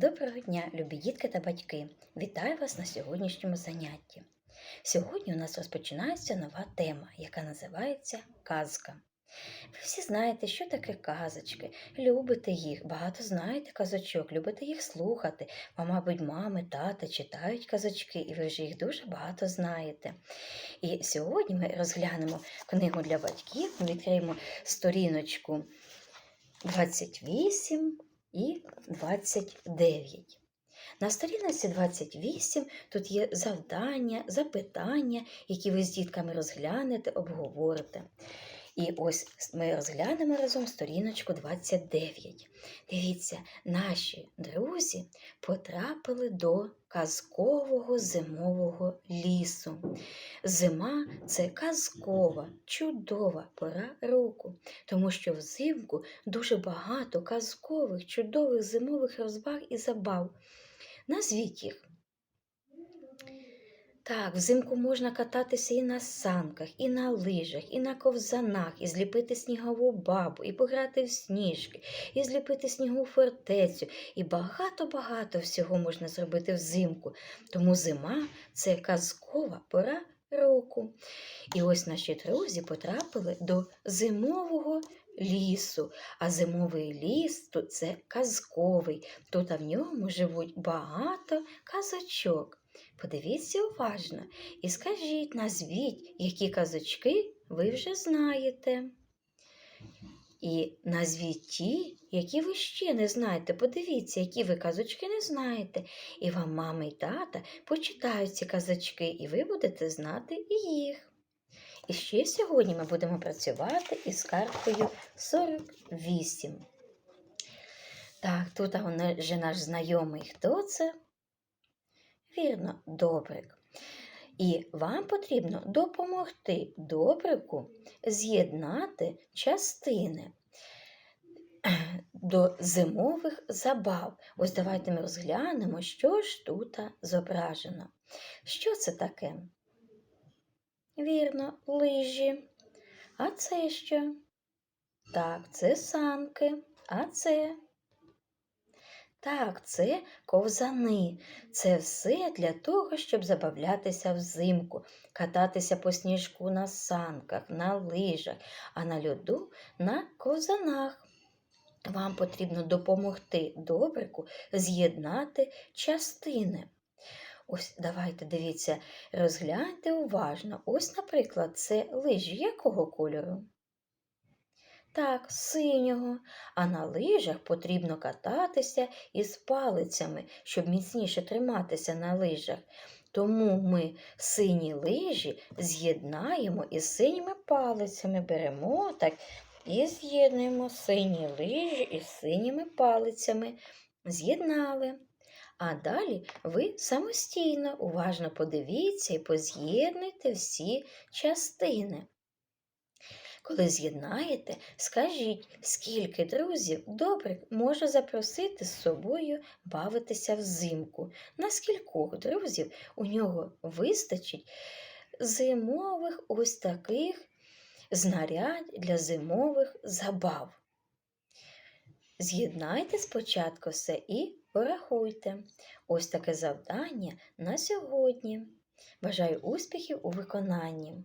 Доброго дня, любі дітки та батьки! Вітаю вас на сьогоднішньому занятті. Сьогодні у нас розпочинається нова тема, яка називається казка. Ви всі знаєте, що таке казочки, любите їх, багато знаєте казочок, любите їх слухати. А, мабуть, мами, тата читають казочки, і ви вже їх дуже багато знаєте. І сьогодні ми розглянемо книгу для батьків, ми відкриємо сторіночку 28 і 29. На сторінці 28 тут є завдання, запитання, які ви з дітками розглянете, обговорите. І ось ми розглянемо разом сторіночку 29. Дивіться, наші друзі потрапили до казкового зимового лісу. Зима це казкова, чудова пора року, тому що взимку дуже багато казкових, чудових зимових розваг і забав. Назвіть їх. Так, взимку можна кататися і на санках, і на лижах, і на ковзанах, і зліпити снігову бабу, і пограти в сніжки, і зліпити снігову фортецю, і багато-багато всього можна зробити взимку. Тому зима це казкова пора року. І ось наші друзі потрапили до зимового лісу. А зимовий ліс тут це казковий. Тут в ньому живуть багато казочок. Подивіться уважно і скажіть, назвіть, які казочки ви вже знаєте. І назвіть ті, які ви ще не знаєте. Подивіться, які ви казочки не знаєте. І вам мама і тата почитають ці казочки, і ви будете знати і їх. І ще сьогодні ми будемо працювати із карткою 48. Так, тут вже наш знайомий. Хто це? Вірно, добрик. І вам потрібно допомогти добрику з'єднати частини до зимових забав. Ось давайте ми розглянемо, що ж тут зображено. Що це таке? Вірно, лижі. А це що? Так, це санки. А це так, це ковзани. Це все для того, щоб забавлятися взимку, кататися по сніжку на санках, на лижах, а на льоду на ковзанах. Вам потрібно допомогти добрику з'єднати частини. Ось давайте дивіться, розгляньте уважно. Ось, наприклад, це лижі якого кольору? Так, синього, а на лижах потрібно кататися із палицями, щоб міцніше триматися на лижах. Тому ми сині лижі з'єднаємо із синіми палицями, беремо так і з'єднуємо сині лижі із синіми палицями. З'єднали. А далі ви самостійно уважно подивіться і поз'єднуйте всі частини. Коли з'єднаєте, скажіть, скільки друзів добрик може запросити з собою бавитися взимку, на скількох друзів у нього вистачить зимових ось таких знарядь для зимових забав. З'єднайте спочатку все і порахуйте. Ось таке завдання на сьогодні. Бажаю успіхів у виконанні.